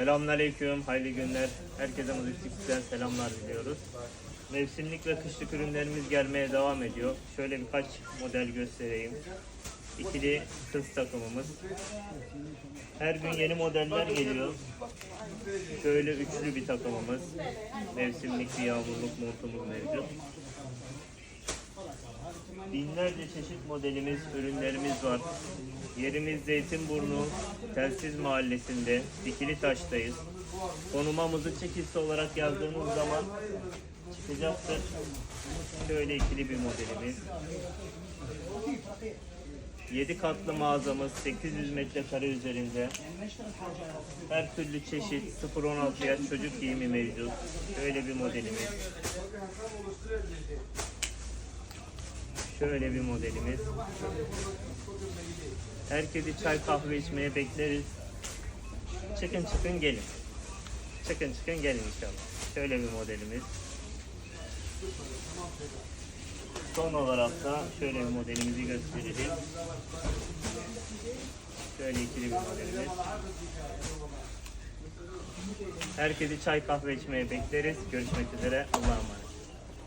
Selamünaleyküm, hayırlı günler. Herkese Muziklik'ten selamlar diliyoruz. Mevsimlik ve kışlık ürünlerimiz gelmeye devam ediyor. Şöyle birkaç model göstereyim. İkili kız takımımız. Her gün yeni modeller geliyor. Şöyle üçlü bir takımımız. Mevsimlik bir yağmurluk montumuz mevcut. Binlerce çeşit modelimiz, ürünlerimiz var. Yerimiz Zeytinburnu, Telsiz Mahallesi'nde, Dikili Taş'tayız. Konumamızı çekilsi olarak yazdığınız zaman çıkacaktır. Şöyle ikili bir modelimiz. 7 katlı mağazamız 800 metrekare üzerinde. Her türlü çeşit 0-16 yaş çocuk giyimi mevcut. Şöyle bir modelimiz. Şöyle bir modelimiz. Herkesi çay kahve içmeye bekleriz. Çıkın çıkın gelin. Çıkın çıkın gelin inşallah. Şöyle bir modelimiz. Son olarak da şöyle bir modelimizi göstereceğim. Şöyle ikili bir modelimiz. Herkesi çay kahve içmeye bekleriz. Görüşmek üzere. Allah'a emanet.